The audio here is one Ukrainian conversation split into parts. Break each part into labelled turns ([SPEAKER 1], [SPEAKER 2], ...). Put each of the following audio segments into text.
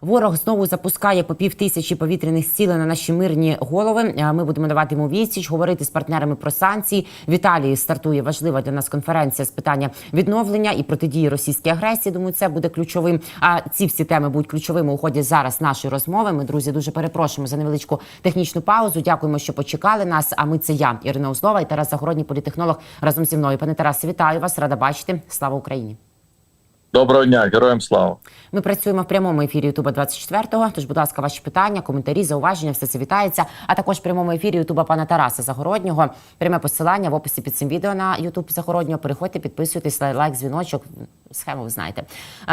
[SPEAKER 1] Ворог знову запускає по пів тисячі повітряних сіл на наші мирні голови. Е, Ми будемо давати йому відсіч, говорити з партнерами про санкції. В Італії стартує важлива для нас конференція з питання відновлення і протидії російській агресії. Думаю, це буде ключовим. А ці всі теми будуть ключовими у ході зараз нашої розмови. Ми друзі дуже перепрошуємо за невеличку технічну паузу. Дякуємо, що почекали нас. А ми це я, Ірина Узлова і Тарас Загородній, політехнолог разом зі мною. Пане Тарасе, вітаю вас, рада бачити. Слава Україні.
[SPEAKER 2] Доброго дня, героям слава.
[SPEAKER 1] Ми працюємо в прямому ефірі Ютуба 24-го. Тож, будь ласка, ваші питання, коментарі, зауваження, все це вітається. А також в прямому ефірі Ютуба пана Тараса Загороднього. Пряме посилання в описі під цим відео на Ютуб Загороднього. Переходьте, підписуйтесь, лай- лайк, дзвіночок. Схему ви знаєте.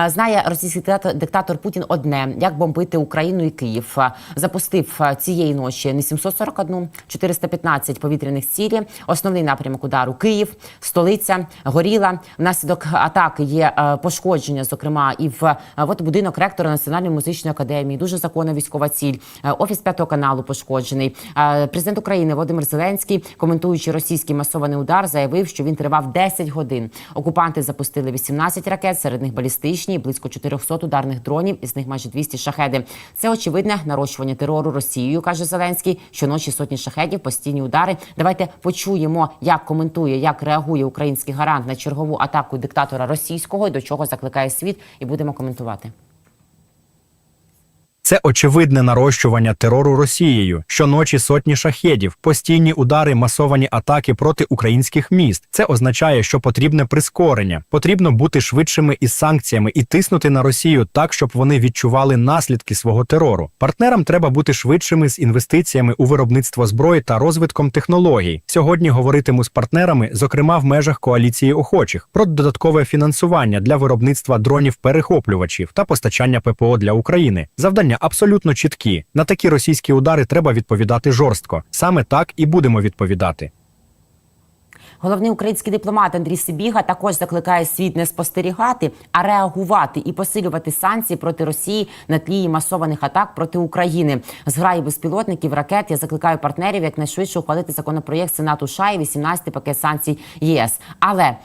[SPEAKER 1] Знає російський диктатор, Путін одне: як бомбити Україну і Київ. Запустив цієї ночі не 741, 415 повітряних цілі. Основний напрямок удару Київ, столиця горіла. Внаслідок атаки є е, пошкодження, зокрема, і в е, от будинок ректора Національної музичної академії. Дуже законна військова ціль. Е, Офіс п'ятого каналу пошкоджений. Е, Президент України Володимир Зеленський, коментуючи російський масований удар, заявив, що він тривав 10 годин. Окупанти запустили 18 ракет, серед них балістичні, близько 400 ударних дронів, із них майже 200 шахеди. Це очевидне нарощування терору Росією, каже Зеленський. Щоночі сотні шахедів, постійні удари. Давайте почуємо, як коментує, як реагує український гарант на чергову атаку диктатора російського і до чого закликає світ, і будемо коментувати.
[SPEAKER 3] Це очевидне нарощування терору Росією, щоночі сотні шахедів, постійні удари, масовані атаки проти українських міст. Це означає, що потрібне прискорення. Потрібно бути швидшими із санкціями і тиснути на Росію так, щоб вони відчували наслідки свого терору. Партнерам треба бути швидшими з інвестиціями у виробництво зброї та розвитком технологій. Сьогодні говоритиму з партнерами, зокрема в межах коаліції охочих, про додаткове фінансування для виробництва дронів-перехоплювачів та постачання ППО для України. Завдання абсолютно чіткі. На такі російські удари треба відповідати жорстко. Саме так і будемо відповідати.
[SPEAKER 1] Головний український дипломат Андрій Сибіга також закликає світ не спостерігати, а реагувати і посилювати санкції проти Росії на тлі масованих атак проти України. Зграї безпілотників ракет. Я закликаю партнерів якнайшвидше ухвалити законопроєкт Сенату США і 18 пакет санкцій ЄС. Але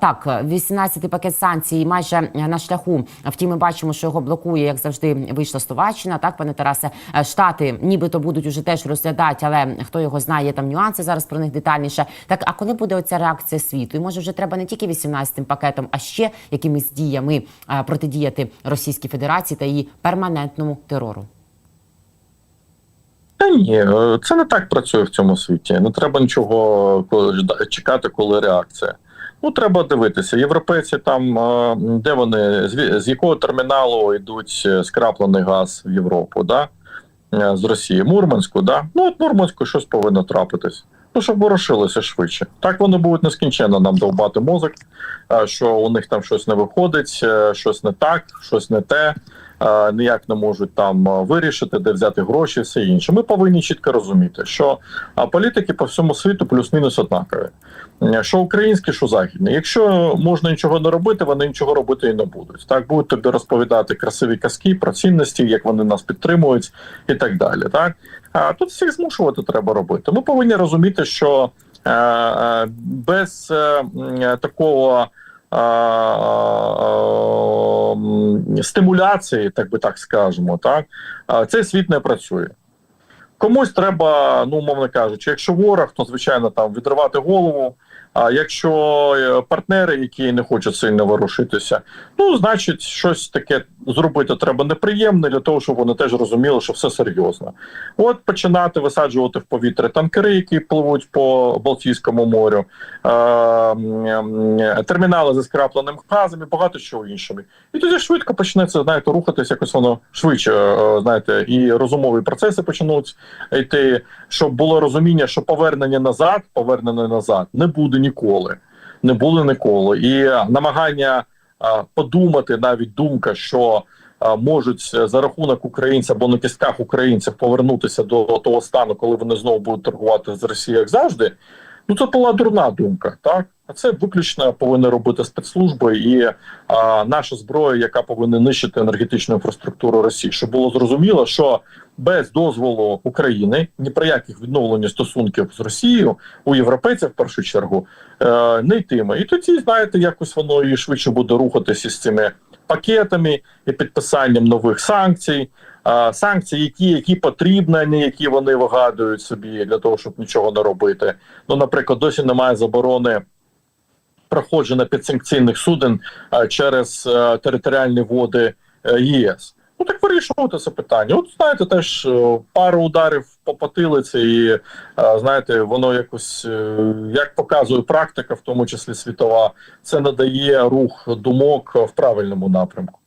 [SPEAKER 1] так, 18 пакет санкцій майже на шляху. Втім, ми бачимо, що його блокує, як завжди, вийшла Словаччина. Так, пане Тарасе, Е, штати нібито будуть уже теж розглядати, але хто його знає, є там нюанси зараз про них детальніше. Так, а коли буде оця реакція світу? І може вже треба не тільки 18 пакетом, а ще якимись діями протидіяти Російській Федерації та її перманентному терору.
[SPEAKER 2] Та ні, е, це не так працює в цьому світі. Не треба нічого чекати, коли реакція. Ну, треба дивитися. Європейці там, е, де вони, з якого терміналу йдуть е, скраплений газ в Європу, да? З Росії, Мурманську, да? Ну, от Мурманську щось повинно трапитись. Ну, щоб ворушилося швидше. Так вони будуть нескінченно нам довбати мозок, е, що у них там щось не виходить, е, щось не так, щось не те. е, Ніяк не можуть там вирішити, де взяти гроші, все інше. Ми повинні чітко розуміти, що політики по всьому світу плюс-мінус однакові. Що українські, що західні. Якщо можна нічого не робити, вони нічого робити і не будуть. Так будуть тобі розповідати красиві казки про цінності, як вони нас підтримують, і так далі. Так тут всіх змушувати треба робити. Ми повинні розуміти, що е, е, без е, такого. Стимуляції, так би так скажемо, так цей світ не працює. Комусь треба, ну умовно кажучи, якщо ворог, то звичайно там відривати голову. А якщо е, партнери, які не хочуть сильно ворушитися, ну значить, щось таке зробити треба неприємне для того, щоб вони теж розуміли, що все серйозно. От починати висаджувати в повітря танкери, які пливуть по Балтійському морю, е, м, термінали зі скрапленим газом і багато чого іншого. І тоді швидко почнеться, знаєте, рухатись якось воно швидше, е, знаєте, і розумові процеси почнуть йти, щоб було розуміння, що повернення назад, повернення назад не буде ніколи. Не буде ніколи. І намагання подумати, навіть думка, що можуть е, за рахунок українців або на кістках українців повернутися до того стану, коли вони знову будуть торгувати з Росією, як завжди. Ну це була дурна думка, так а це виключно повинні робити спецслужби і а, наша зброя, яка повинна нищити енергетичну інфраструктуру Росії, щоб було зрозуміло, що без дозволу України ні про яких відновлення стосунків з Росією у європейців в першу чергу е, не йтиме. І тоді знаєте, якось воно і швидше буде рухатися з цими пакетами і підписанням нових санкцій. Санкції, які, які потрібні, а не які вони вигадують собі для того, щоб нічого не робити. Ну, наприклад, досі немає заборони проходження підсанкційних суден через е, територіальні води е, ЄС. Ну так вирішувати це питання. От знаєте, теж е, пару ударів по потилиці, і е, знаєте, воно якось е, як показує практика, в тому числі світова, це надає рух думок в правильному напрямку.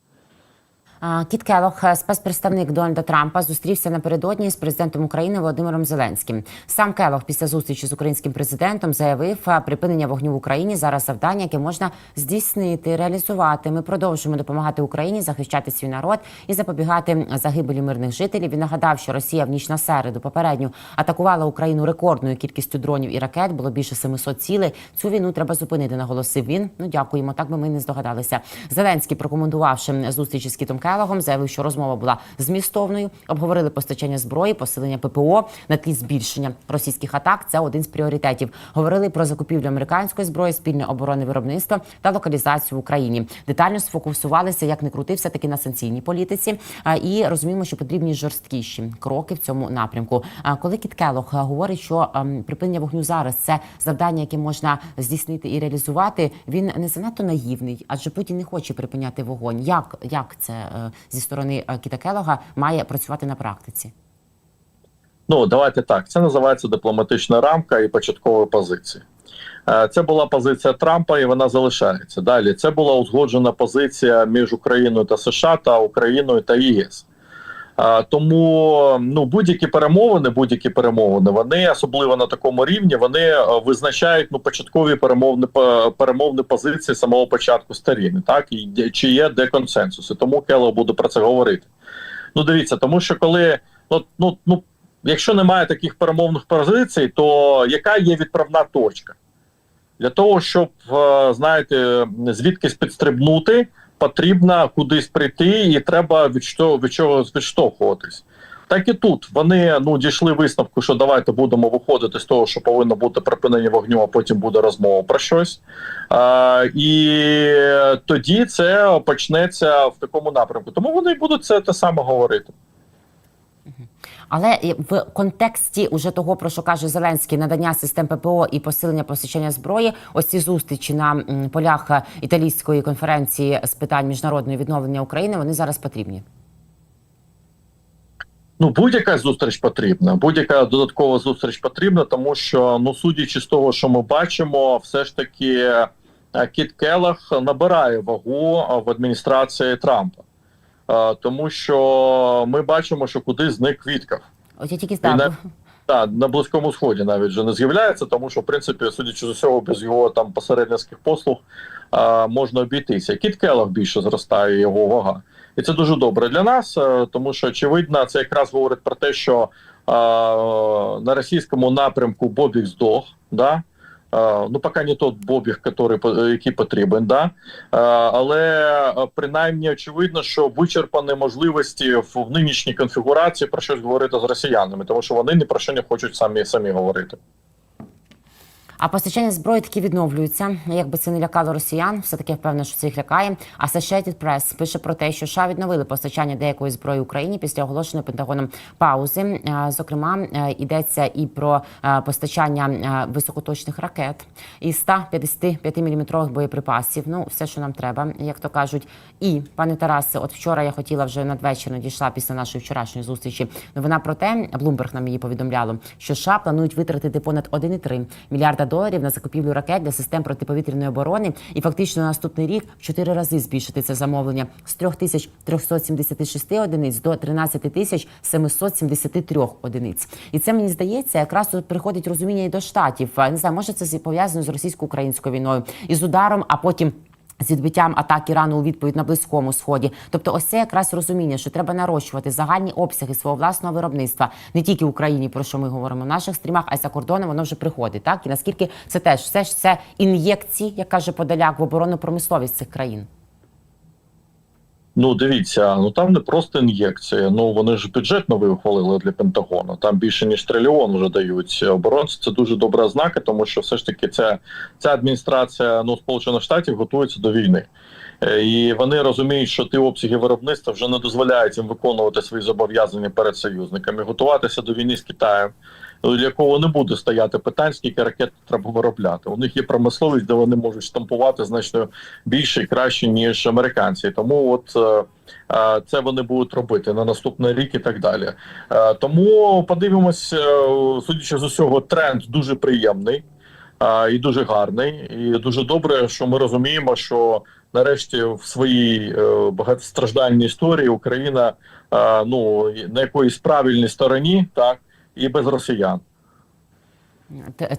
[SPEAKER 1] Кіт Келох, е, спецпредставник Дональда Трампа, зустрівся напередодні з президентом України Володимиром Зеленським. Сам Келох після зустрічі з українським президентом заявив, припинення вогню в Україні зараз завдання, яке можна здійснити, реалізувати. Ми продовжуємо допомагати Україні захищати свій народ і запобігати загибелі мирних жителів. Він нагадав, що Росія в ніч на середу попередньо атакувала Україну рекордною кількістю дронів і ракет. Було більше 700 цілей. Цю війну треба зупинити. Наголосив він. Ну дякуємо. Так би ми не здогадалися. Зеленський, прокоментувавши зустрічі з Кітом Келогом, заявив, що розмова була змістовною. Обговорили постачання зброї, посилення ППО на тлі збільшення російських атак. Це один з пріоритетів. Говорили про закупівлю американської зброї, спільне оборонне виробництво та локалізацію в Україні. Детально сфокусувалися, як не крути, все таки на санкційній політиці. І розуміємо, що потрібні жорсткіші кроки в цьому напрямку. Коли Кіт Келох говорить, що ем, припинення вогню зараз це завдання, яке можна здійснити і реалізувати, він не занадто наївний, адже Путін не хоче припиняти вогонь. Як, як це е, зі сторони е, Кіта Келога має працювати на практиці?
[SPEAKER 2] Ну давайте так. Це називається дипломатична рамка і початкова позиція. Е, Це була позиція Трампа, і вона залишається. Далі це була узгоджена позиція між Україною та США та Україною та ЄС. Тому ну будь-які перемовини, будь-які перемовини, вони особливо на такому рівні, вони е, визначають ну початкові перемовні перемовні позиції самого початку сторін, так і чи є де консенсуси. Тому Кело буде про це говорити. Ну дивіться, тому що коли ну ну ну якщо немає таких перемовних позицій, то яка є відправна точка? Для того, щоб, е, знаєте, звідкись підстрибнути, потрібно кудись прийти, і треба від, чого від чого відштовхуватись. Так і тут вони ну дійшли висновку, що давайте будемо виходити з того, що повинно бути припинення вогню, а потім буде розмова про щось. А, і тоді це почнеться в такому напрямку. Тому вони будуть це те саме говорити.
[SPEAKER 1] Але в контексті уже того, про що каже Зеленський, надання систем ППО і посилення постачання зброї, ось ці зустрічі на полях е, італійської конференції з питань міжнародного відновлення України, вони зараз потрібні.
[SPEAKER 2] Ну, будь-яка зустріч потрібна, будь-яка додаткова зустріч потрібна, тому що, ну, судячи з того, що ми бачимо, все ж таки е, Кіт Келах набирає вагу в адміністрації Трампа, тому що ми бачимо, що куди зник Віткав.
[SPEAKER 1] От я тільки
[SPEAKER 2] І
[SPEAKER 1] здав.
[SPEAKER 2] на, та, на Близькому Сході навіть вже не з'являється, тому що, в принципі, судячи з усього, без його там посередницьких послуг а, можна обійтися. Кіт Келлог більше зростає його вага. І це дуже добре для нас, е, тому що, очевидно, це якраз говорить про те, що а, на російському напрямку Бобік здох. Да? Ну, поки не тот Бобіг, який, по- який потрібен, да? Але принаймні очевидно, що вичерпані можливості в нинішній конфігурації про щось говорити з росіянами, тому що вони ні про що не хочуть самі самі говорити.
[SPEAKER 1] А постачання зброї таки відновлюються. Якби це не лякало росіян, все таки впевнена, що це їх лякає. А Associated Press пише про те, що США відновили постачання деякої зброї Україні після оголошеної Пентагоном паузи. Зокрема, е, йдеться і про е, постачання е, високоточних ракет і 155 мм боєприпасів. Ну, все, що нам треба, як то кажуть. І пане Тарасе, от вчора я хотіла вже надвечір надійшла після нашої вчорашньої зустрічі. Новина про те, Bloomberg нам її повідомляло, що США планують витратити понад 1,3 мільярда доларів на закупівлю ракет для систем протиповітряної оборони, і фактично на наступний рік в чотири рази збільшити це замовлення з 3376 одиниць до 13 тисяч 773 одиниць. І це мені здається, якраз тут приходить розуміння і до штатів. Не знаю, може це пов'язано з російсько-українською війною і з ударом, а потім. З відбиттям атак Ірану у відповідь на близькому сході, тобто, ось це якраз розуміння, що треба нарощувати загальні обсяги свого власного виробництва не тільки в Україні, про що ми говоримо в наших стрімах, а й за кордоном воно вже приходить. Так і наскільки це теж все ж це ін'єкції, як каже Подоляк, в оборонну промисловість цих країн.
[SPEAKER 2] Ну, дивіться, ну там не просто ін'єкція. Ну вони ж бюджет новий ухвалили для Пентагону. Там більше ніж трильйон вже дають оборонці. Це дуже добра ознака, тому що все ж таки ця, ця адміністрація ну Сполучених Штатів готується до війни. Е, І вони розуміють, що ті обсяги виробництва вже не дозволяють їм виконувати свої зобов'язання перед союзниками, готуватися до війни з Китаєм, для якого не буде стояти питань, скільки ракет треба виробляти. У них є промисловість, де вони можуть штампувати значно більше і краще ніж американці. Тому от е, е, це вони будуть робити на наступний рік і так далі. Е, Тому подивимось, е, судячи з усього, тренд дуже приємний е, і дуже гарний. І дуже добре, що ми розуміємо, що нарешті в своїй е, багатостраждальній історії Україна е, ну на якоїсь правильній стороні, так і без росіян.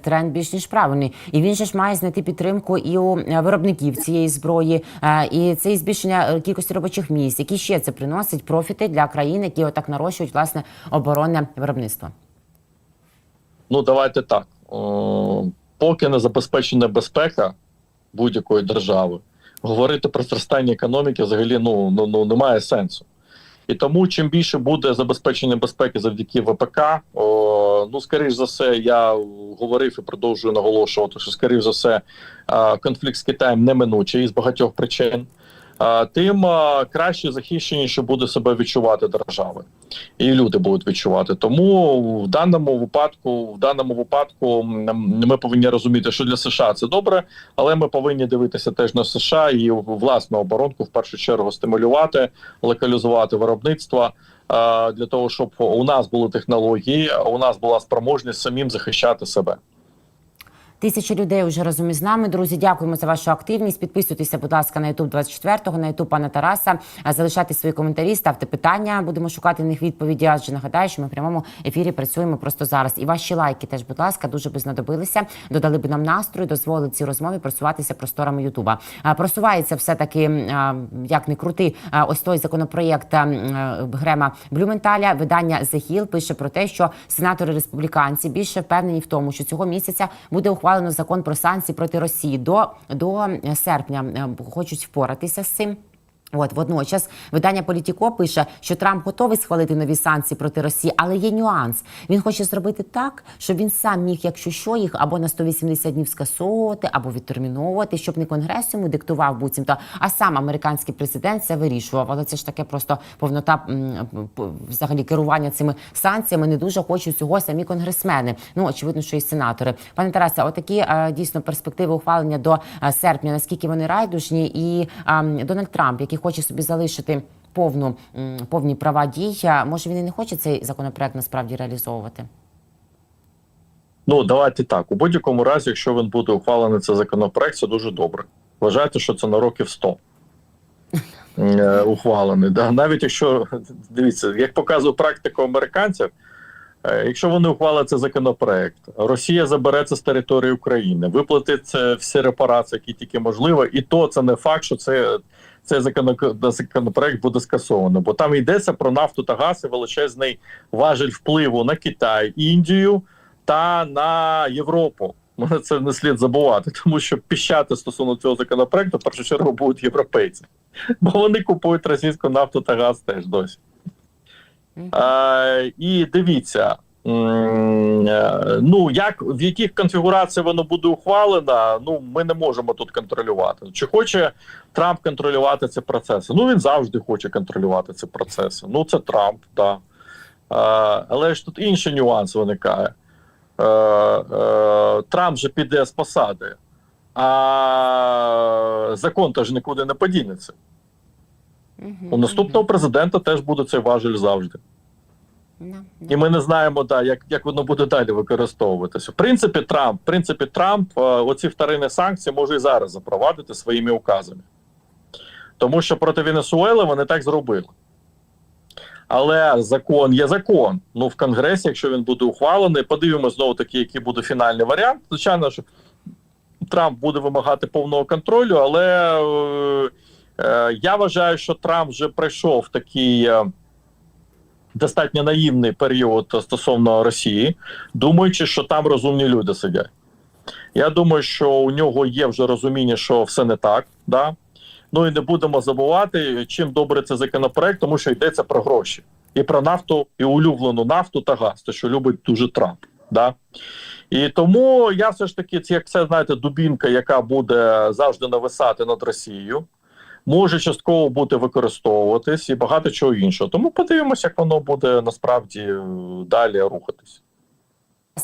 [SPEAKER 1] Тренд більш ніж правильний, і він же ж має знайти підтримку і у е, виробників цієї зброї, е, і це і збільшення е, кількості робочих місць. Які ще це приносить профіти для країн, які отак нарощують власне оборонне виробництво.
[SPEAKER 2] Ну давайте так. О, поки не забезпечена безпека будь-якої держави, говорити про зростання економіки взагалі ну, ну, ну немає сенсу. І тому, чим більше буде забезпечення безпеки завдяки ВПК, о, ну скоріш за все, я говорив і продовжую наголошувати, що скоріш за все конфлікт з Китаєм неминучий з багатьох причин. Тим краще захищеніше буде себе відчувати держави, і люди будуть відчувати. Тому в даному випадку, в даному випадку, ми повинні розуміти, що для США це добре, але ми повинні дивитися теж на США і власну оборонку в першу чергу стимулювати, локалізувати виробництво. Для того щоб у нас були технології, у нас була спроможність самим захищати себе.
[SPEAKER 1] Тисячі людей вже разом із нами. Друзі, дякуємо за вашу активність. Підписуйтеся, будь ласка, на YouTube 24-го, на YouTube пана Тараса. Залишайте свої коментарі, ставте питання. Будемо шукати на них відповіді. Адже нагадаю, що ми в прямому ефірі працюємо просто зараз. І ваші лайки теж, будь ласка, дуже би знадобилися. Додали б нам настрою, дозволили цій розмові просуватися просторами Ютуба. Просувається все таки, як не крути, ось той законопроєкт а, е, Грема Блюменталя. Видання The Hill пише про те, що сенатори республіканці більше впевнені в тому, що цього місяця буде ухвалено закон про санкції проти Росії до, до серпня. е, Хочуть впоратися з цим. От водночас видання Політіко пише, що Трамп готовий схвалити нові санкції проти Росії, але є нюанс. Він хоче зробити так, щоб він сам міг, якщо що, їх або на 180 днів скасовувати, або відтерміновувати, щоб не конгрес йому диктував буцімто, а сам американський президент це вирішував. Але це ж таке просто повнота взагалі керування цими санкціями. Не дуже хочуть цього самі конгресмени. Ну очевидно, що і сенатори. Пане Тарасе, отакі е, дійсно перспективи ухвалення до е, серпня. Наскільки вони райдужні, і е, Дональд Трамп, який хоче собі залишити повну повні права дій, може він і не хоче цей законопроект насправді реалізовувати.
[SPEAKER 2] Ну давайте так. У будь-якому разі, якщо він буде ухвалений цей законопроект, це дуже добре. Вважайте, що це на років 100 е, ухвалений. Да? Навіть якщо дивіться, як показує практика американців, якщо вони ухвалять цей законопроект, Росія забере це з території України, виплатить всі репарації, які тільки можливо, і то це не факт, що це. Цей законопроект буде скасовано, бо там йдеться про нафту та газ і величезний важель впливу на Китай, Індію та на Європу. Мене це не слід забувати, тому що піщати стосовно цього законопроекту в першу чергу будуть європейці, бо вони купують російську нафту та газ теж досі. Е, і дивіться, е, ну як в яких конфігураціях воно буде ухвалено, ну ми не можемо тут контролювати. Чи хоче Трамп контролювати ці процеси? Ну він завжди хоче контролювати ці процеси. Ну це Трамп, так. Е, але ж тут інший нюанс виникає. Е, е, Трамп же піде з посади, а закон теж нікуди не подінеться. У наступного президента теж буде цей важель завжди.
[SPEAKER 1] Да,
[SPEAKER 2] І ми не знаємо, да, як, як воно буде далі використовуватися. В принципі, Трамп, в принципі, Трамп е, оці вторинні санкції може і зараз запровадити своїми указами. Тому що проти Венесуели вони так зробили. Але закон є закон. Ну, в Конгресі, якщо він буде ухвалений, подивимося знову таки, який буде фінальний варіант. Звичайно, що Трамп буде вимагати повного контролю, але е, я вважаю, що Трамп вже пройшов такий. Е, достатньо наївний період стосовно Росії, думаючи, що там розумні люди сидять. Я думаю, що у нього є вже розуміння, що все не так. Да? Ну і не будемо забувати, чим добре це законопроект, тому що йдеться про гроші. І про нафту, і улюблену нафту та газ, те, що любить дуже Трамп. Да? І тому я все ж таки, це як це знаєте, дубінка, яка буде завжди нависати над Росією. Може частково бути використовуватись і багато чого іншого. Тому подивимося, як воно буде насправді е, далі рухатись.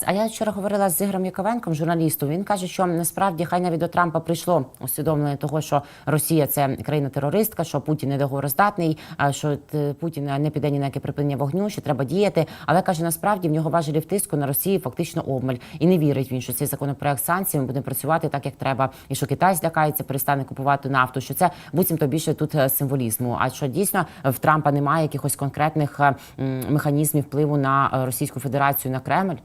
[SPEAKER 1] А я вчора говорила з Ігорем Яковенком, журналістом. Він каже, що насправді хай навіть до Трампа прийшло усвідомлення того, що Росія це країна-терористка, що Путін недоговороздатний, а що е, Путін не піде ні на яке припинення вогню, що треба діяти. Але каже, насправді в нього важелів тиску на Росії фактично обмаль. І не вірить він, що цей законопроект санкцій буде працювати так, як треба, і що Китай злякається, перестане купувати нафту. Що це буцімто більше тут е, символізму. А що дійсно в Трампа немає якихось конкретних е, механізмів впливу на Російську Федерацію на Кремль.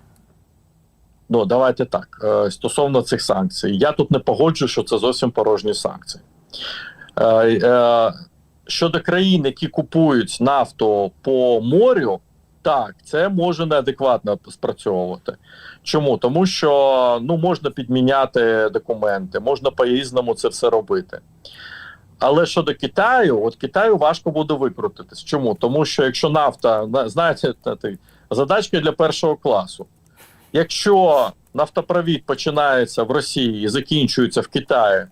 [SPEAKER 2] Ну давайте так. Е, Стосовно цих санкцій, я тут не погоджую, що це зовсім порожні санкції. Е, е, Щодо країн, які купують нафту по морю, так, це може неадекватно спрацьовувати. Чому? Тому що ну можна підміняти документи, можна по-різному це все робити. Але щодо Китаю, от Китаю важко буде викрутитись. Чому? Тому що якщо нафта, знаєте, та задачка для першого класу. Якщо нафтопровід починається в Росії і закінчується в Китаї,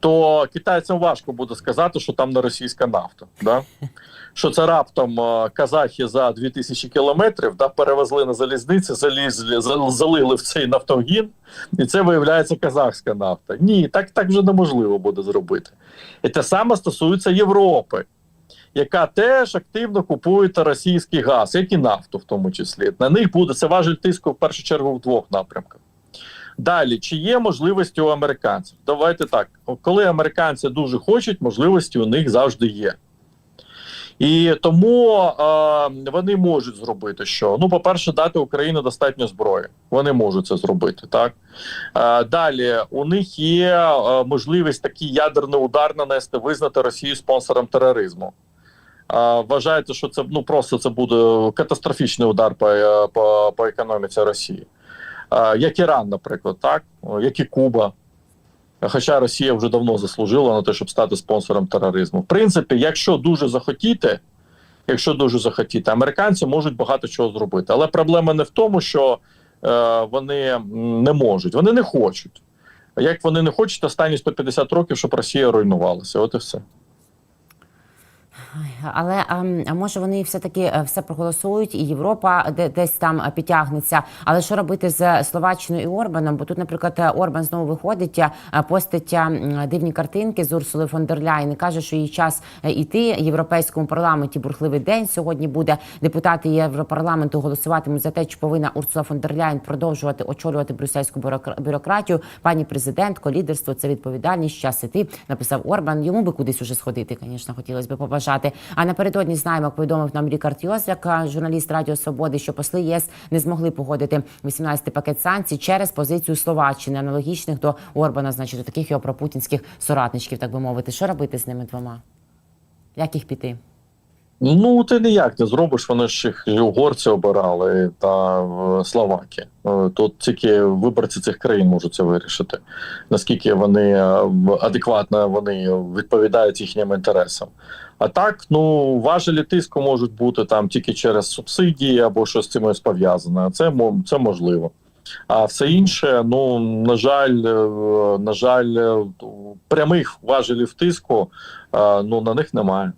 [SPEAKER 2] то китайцям важко буде сказати, що там не російська нафта. Да? Що це раптом е, казахи за 2000 кілометрів да, перевезли на залізниці, залізли, за- залили в цей нафтогін, і це виявляється казахська нафта. Ні, так, так вже неможливо буде зробити. І те саме стосується Європи, яка теж активно купує російський газ, як і нафту, в тому числі. На них буде це важель тиску в першу чергу в двох напрямках. Далі, чи є можливості у американців? Давайте так. Коли американці дуже хочуть, можливості у них завжди є. І тому е, вони можуть зробити що? Ну, по-перше, дати Україні достатньо зброї. Вони можуть це зробити, так? Е, далі у них є е, можливість такий ядерний удар нанести, визнати Росію спонсором тероризму. Вважаєте, що це ну просто це буде катастрофічний удар по, е, по, по економіці Росії. Як Іран, наприклад, так, як і Куба. Хоча Росія вже давно заслужила на те, щоб стати спонсором тероризму. В принципі, якщо дуже захотіти, якщо дуже захотіти, американці можуть багато чого зробити. Але проблема не в тому, що е, вони не можуть, вони не хочуть. Як вони не хочуть останні 150 років, щоб Росія руйнувалася. От і все.
[SPEAKER 1] Але ем, а може вони все таки все проголосують, і Європа де, десь там е, підтягнеться. Але що робити з Словаччиною і Орбаном? Бо тут, наприклад, е, Орбан знову виходить, е, постить е, дивні картинки з Урсули фон дер Ляйн і каже, що їй час е, іти європейському парламенті. Бурхливий день сьогодні буде. Депутати Європарламенту голосуватимуть за те, чи повинна Урсула фон дер Ляйн продовжувати очолювати брюссельську бюрокра- бюрократію. Пані президентко, лідерство це відповідальність. Час іти, написав Орбан. Йому би кудись уже сходити, звісно, хотілося б побажати. А напередодні знаємо, повідомив нам Рікард Йозляк, журналіст Радіо Свободи, що посли ЄС не змогли погодити 18-й пакет санкцій через позицію Словаччини, аналогічних до Орбана, значить, до таких його пропутінських соратничків, так би мовити. Що робити з ними двома? Як їх піти?
[SPEAKER 2] Ну, ти ніяк не зробиш, вони ж їх угорці обирали та словаки. Е, Тут тільки виборці цих країн можуть це вирішити. Наскільки вони е, адекватно вони відповідають їхнім інтересам. А так, ну важелі тиску можуть бути там тільки через субсидії або щось з цим пов'язане. Це це можливо. А все інше, ну на жаль, е, на жаль, прямих важелів тиску ну на них немає.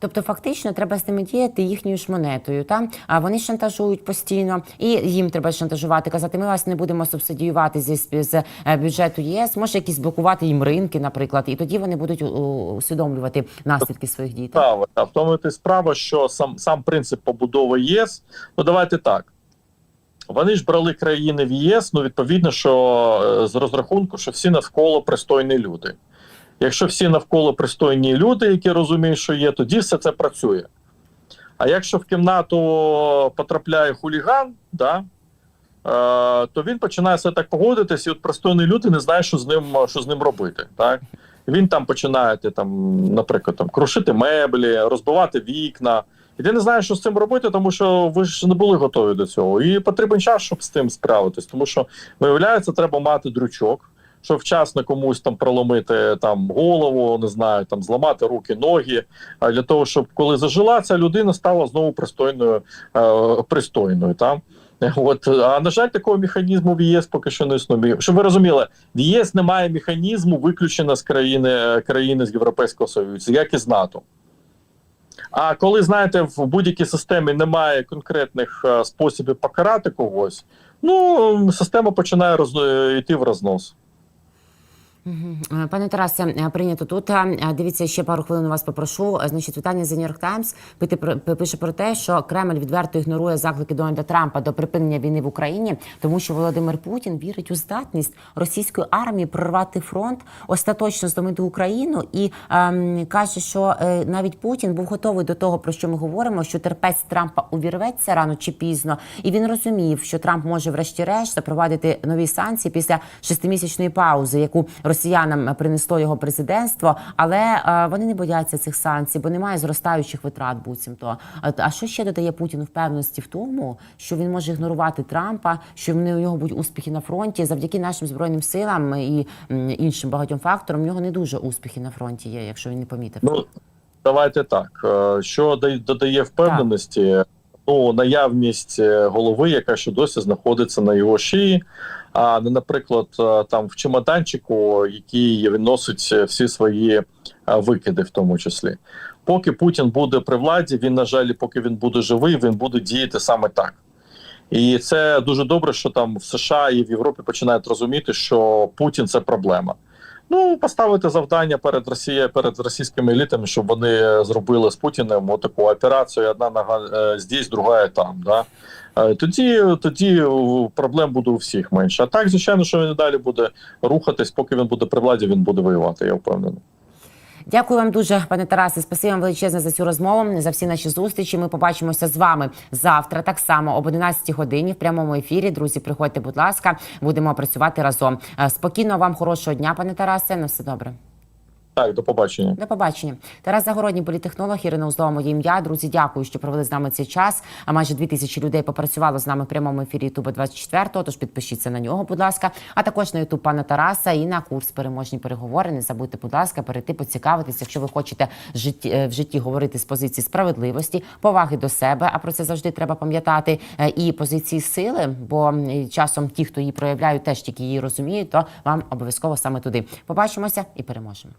[SPEAKER 1] Тобто, фактично, треба з ними діяти їхньою ж монетою. Та а вони шантажують постійно, і їм треба шантажувати, казати, ми вас не будемо субсидіювати зі з, е, бюджету ЄС. Може, якісь блокувати їм ринки, наприклад, і тоді вони будуть усвідомлювати наслідки своїх дій.
[SPEAKER 2] Справа, та в тому і справа, що сам сам принцип побудови ЄС. Ну давайте так. Вони ж брали країни в ЄС, ну відповідно, що е, з розрахунку, що всі навколо пристойні люди. Якщо всі навколо пристойні люди, які розуміють, що є, тоді все це працює. А якщо в кімнату потрапляє хуліган, да, е, то він починає все так погодитись, і от пристойні люди не знають, що з ним, що з ним робити. Так? Він там починає, там, наприклад, там, крушити меблі, розбивати вікна. І ти не знаєш, що з цим робити, тому що ви ж не були готові до цього. І потрібен час, щоб з цим справитись. Тому що, виявляється, треба мати дрючок, щоб вчасно комусь там проломити там голову, не знаю, там зламати руки, ноги. А для того, щоб коли зажила ця людина стала знову пристойною, е, пристойною. Там. От а на жаль, такого механізму в ЄС поки що не існує. Щоб ви розуміли, в ЄС немає механізму виключення з країни країни з Європейського Союзу, як і з НАТО. А коли знаєте, в будь-якій системі немає конкретних е, способів покарати когось, ну система починає роз... йти в рознос.
[SPEAKER 1] Е, Пане Тарасе, е, прийнято тут. Е, Дивіться, ще пару хвилин вас попрошу. Значить, York Times пити про- пише про те, що Кремль відверто ігнорує заклики Дональда Трампа до припинення війни в Україні, тому що Володимир Путін вірить у здатність російської армії прорвати фронт, остаточно здомити Україну, і ем, каже, що навіть Путін був готовий до того, про що ми говоримо, що терпець Трампа увірветься рано чи пізно, і він розумів, що Трамп може, врешті-решт, запровадити нові санкції після шестимісячної паузи, яку росіянам принесло його президентство. Але е, вони не бояться цих санкцій, бо немає зростаючих витрат. Буцімто. А, що ще додає Путін впевненості в тому, що він може ігнорувати Трампа, що в нього будуть успіхи на фронті завдяки нашим збройним силам і іншим багатьом факторам. В нього не дуже успіхи на фронті є, якщо він не помітив.
[SPEAKER 2] Ну давайте так. е, Що дає- додає впевненості? Ну, наявність е, голови, яка ще досі знаходиться на його шиї, а не, наприклад, е, там в чемоданчику, який він носить е, всі свої викиди, в тому числі. Поки Путін буде при владі, він, на жаль, поки він буде живий, він буде діяти саме так. І це дуже добре, що там в США і в Європі починають розуміти, що Путін це проблема. Ну, поставити завдання перед Росією, перед російськими елітами, щоб вони зробили з Путіним таку операцію: одна нога е, здесь, друга там. Да? Е, Тоді, тоді проблем буде у всіх менше. А так, звичайно, що він далі буде рухатись, поки він буде при владі, він буде воювати, я впевнений.
[SPEAKER 1] Дякую вам дуже, пане Тарасе. Спасибі вам величезне за цю розмову, за всі наші зустрічі. Ми побачимося з вами завтра, так само об 11 годині в прямому ефірі. Друзі, приходьте, будь ласка, будемо працювати разом. Е, Спокійно вам, хорошого дня, пане Тарасе. На все добре.
[SPEAKER 2] Так, до побачення.
[SPEAKER 1] До побачення. Тарас Загородній, політехнолог, Ірина Узлова, моє ім'я. Друзі, дякую, що провели з нами цей час. А майже дві тисячі людей попрацювало з нами в прямому ефірі Ютуба 24 Тож підпишіться на нього, будь ласка. А також на Ютуб пана Тараса і на курс переможні переговори. Не забудьте, будь ласка, перейти, поцікавитись, якщо ви хочете житті, е, в житті говорити з позиції справедливості, поваги до себе. А про це завжди треба пам'ятати. е, І позиції сили, бо часом ті, хто її проявляють, теж тільки її розуміють, то вам обов'язково саме туди. Побачимося і переможемо.